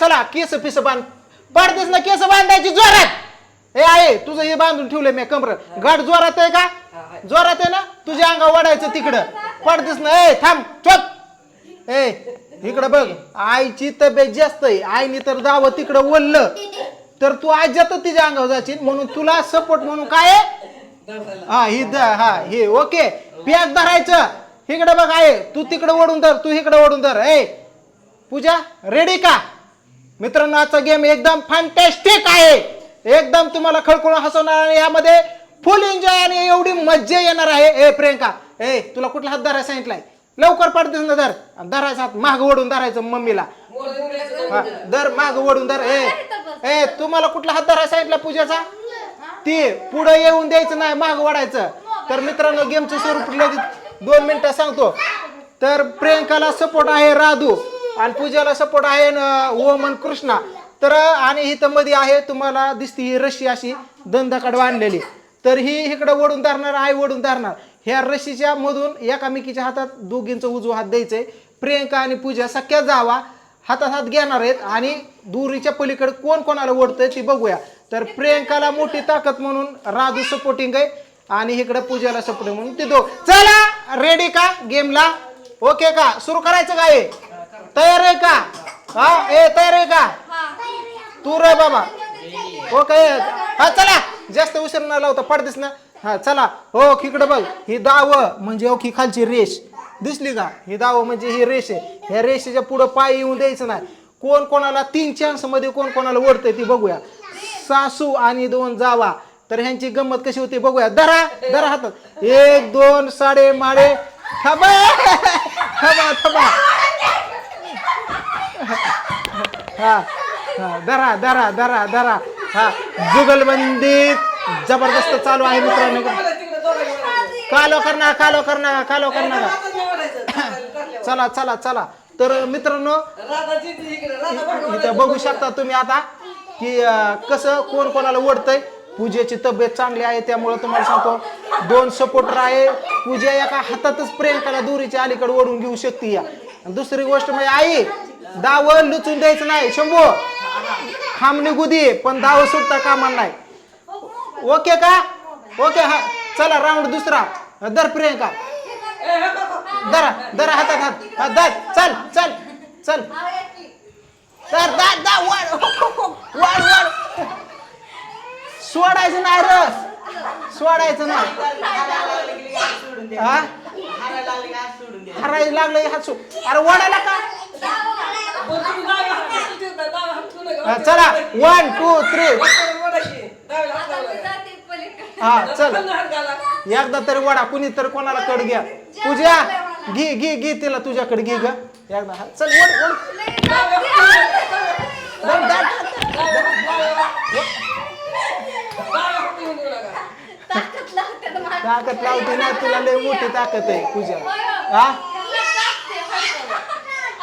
चला केस पिस बांध. पडतेस ना केस बांधायची जोरात. ए आहे तुझं हे बांधून ठेवलंय मी कमर. गाठ जोरात आहे का? जोरात आहे ना? तुझ्या अंगा वाढायचं तिकडं. पडतेस ना. ए थांब चोप. ए इकडं बघ. आईची तब्येत जास्त आहे. आईने तर जावं तिकडं वळलं तर तू आज्यात तिच्या अंगावर जाशील. म्हणून तुला सपोर्ट म्हणून काय हा ही द हा हे ओके. प्याज धरायचं. इकडे बघ आहे तू तिकडे ओढून धर तू इकडे ओढून धर. ए पूजा रेडी का? मित्रांनो आजचा गेम एकदम फॅन्टॅस्टिक आहे. एकदम तुम्हाला खळखळून हसवणार आणि यामध्ये फुल एन्जॉय आणि एवढी मज्जा येणार आहे. ए प्रियंका ए तुला कुठला हात धरायला सांगितलाय? लवकर पडतेस ना धर. धरायचा हात माग ओढून धरायचं मम्मीला. हा, धर माग ओढून धर. ए ए तुम्हाला कुठला हात धरायला सांगितला पूजाचा? ती पुढं येऊन द्यायचं नाही माग वाढायचं तर मित्रांनो गेमचं स्वरूप लगेच दोन मिनिटं सांगतो. तर प्रियंकाला सपोर्ट आहे राधू. आणि पूजेला सपोर्ट आहे न- ओमन कृष्णा. तर आणि इथं मध्ये आहे तुम्हाला दिसते ही रशी अशी दंदाकड बांधलेली. तर ही इकडं ओढून धरणार आहे ओढून धरणार. ह्या रशीच्या मधून एकामेकीच्या हातात दोघींचं उजवा हात द्यायचंय. प्रियंका आणि पूजा सख्या जावा हातात हात घेणार आहेत. आणि दुरीच्या पलीकडे कोण कोणाला ओढतंय ती बघूया. तर प्रियंकाला मोठी ताकद म्हणून राधू सपोर्टिंग आहे. आणि इकडे पूजाला सपोर्टिंग म्हणून ते दो चला रेडी का? गेमला ओके का? सुरू करायचं काय हे? तयार आहे का? हा ए तयार आहे का? तू रे बाबा. ओके हा चला. जास्त उशीर न लावता पडतेस ना? हा चला. हो इकडे बघ. ही दाव म्हणजे ओखी खालची रेष. दिसली का? ही दाव म्हणजे ही रेष आहे. ह्या रेषेच्या पुढं पाय येऊन द्यायचं नाही. कोण कोणाला तीन चान्समध्ये कोण कोणाला ओढतंय ती बघूया. सासू आणि दोन जावा. तर ह्यांची गंमत कशी होती बघूया. धरा धरा हातात. एक दोन साडे माडे थांबा. थांबा थांबा. हा. हा. धरा धरा धरा धरा. हा. जुगलबंदी जबरदस्त चालू आहे मित्रांनो. कालो करणार कालो करणार कालो करणार चला चला चला. तर मित्रांनो इथं बघू शकता तुम्ही आता की कसं कोण कोणाला ओढतंय. पूजेची तब्येत चांगली आहे त्यामुळं तुम्हाला सांगतो दोन सपोर्टर आहे. पूजा एका हातातच प्रियंकाला दुरीच्या अलीकडे ओढून घेऊ शकते या. दुसरी गोष्ट म्हणजे आई दाव लुचून द्यायचं नाही शंभू. खांब निघू दे पण दाव सुटता कामा नाही. ओके का? ओके हा. चला राऊंड दुसरा. दर प्रियंका. दरा दरा हातात हात. हा दर. चल चल चल. दर दा दा वाढ वाढ वाढ सोडायचं नाही र सोडायचं नाही. हा? हरायला लागलं हात सोड अरे ओढायला का? चला वन टू थ्री हा चल. एकदा तरी वडा कुणी तर कोणाला कड घ्या. पूजा घे घे घे तिला तुझ्याकडे घे ग. एकदा हा, चल वड ताकद लावते ना तुला लय मोठी ताकद आहे पूजा. हा?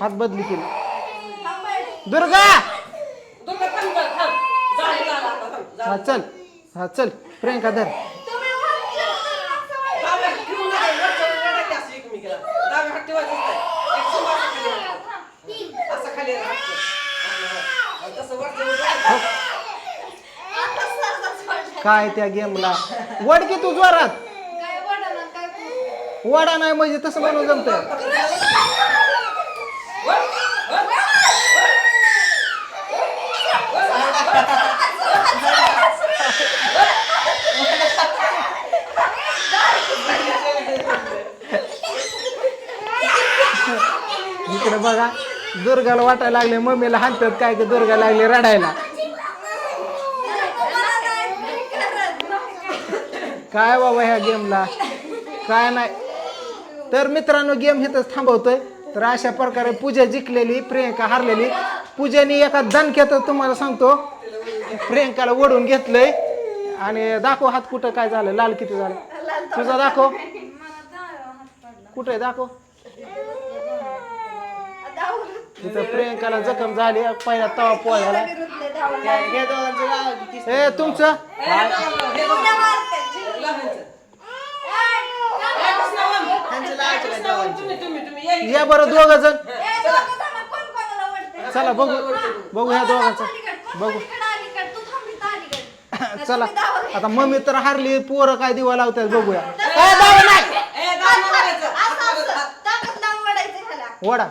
हात बदली केली. दुर्गा! हा चल. हा चल. प्रियंका धर. काय त्या गेमला? वड की तू जोरात? वडा नाही म्हणजे तसं म्हणून जमतंय. इकडे बघा दुर्गाला वाटायला लागले मम्मीला हाणतात काय की दुर्गा लागले रडायला. काय बाबा ह्या गेमला? काय नाही. तर मित्रांनो गेम हेच थांबवतोय. तर अशा प्रकारे पूजा जिंकलेली प्रियंका हारलेली. पूजाने एका दणक्यात तुम्हाला सांगतो प्रियंकाला ओढून घेतलंय. आणि दाखव हात कुठं काय झालं लाल किती झालं? तुझा दाखव. कुठे दाखव. तिथं प्रियंकाला जखम झाली. पहिला तवा पोळ्याला ए तुमचं? या बरं दोघ जण चला बघू. बघू ह्या दोघांचं. बघू. चला. आता मम्मी तर हारली पोरं काय दिवा लावतात बघूया. ए, दावा नाही. वडा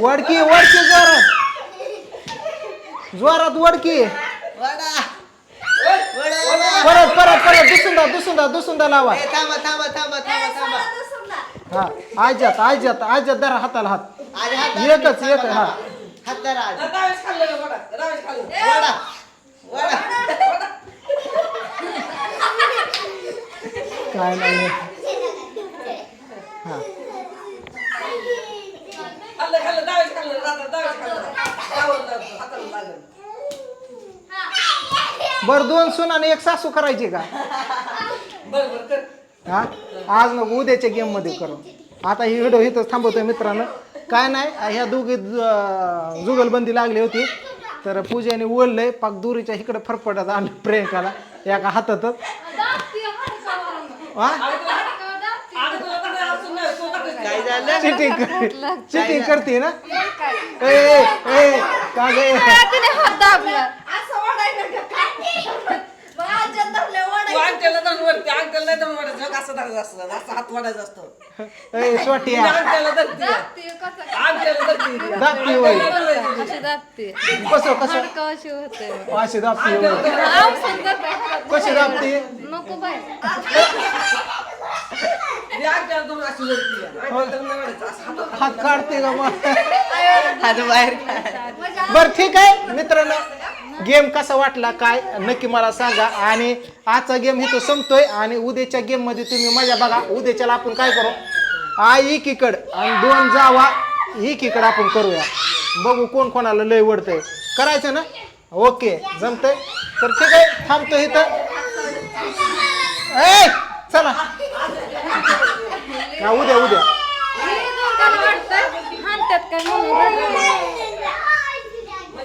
वडकी वडकी जोरात. जोरात वडकी. परत परत परत दुसुंदा दुसुंदा दुसुंदा लावा. थांबा थांबा थांबा थांबा थांबा. हा आज्यात आज्यात आज्यात धरा हाताला हात. अरे हात एकच एक हा. हात धरा आज. रावेश खाल्लं वडा? रावेश खाल्लं. वडा वडा. काय नाही. हा. खाल्लं खाल्लं रावेश खाल्लं. रात्र रावेश खाल्लं गावाला हाताला लागलं बर दोन सून आणि एक सासू करायची का? बरं बरं कर. हा? आज नको उद्याच्या गेममध्ये करू. आता ही व्हिडिओ इथंच थांबवतोय मित्रांनो. काय नाही ह्या दोघी जुगलबंदी लागली होती. तर पूजेने ओढलंय पाक दुरीच्या इकडे फरफटत आणलं प्रियंकाला एका हातातच. हा? चिटिंग चिटिंग करते. ना? ए ए, ए का गे? नाही असं धरायचं असतं असं हात वाढायचा असतो. ए सोटिया अंकलला धरती. अंकलला धरती. दाबती होय. कसं कसं कशी होते. दाबती कशी दाबती नको बाय मी अशी नाही असं हात हात काढते का मग? हात बाहेर काढ. बर ठीक आहे. मित्रांनो गेम कसा वाटला काय? नक्की मला सांगा. आणि आजचा गेम इथं संपतोय. आणि उद्याच्या गेममध्ये तुम्ही मजा बघा. उद्याच्याला आपण काय करू? आई एकीकड. आणि दोन जावा. एकीकड आपण करूया. बघू कोण कोणाला लय वडतंय. करायचं ना? ओके. जमतंय? तर ठीक आहे. थांबतो इथं. ए चला. हा, उद्या उद्या.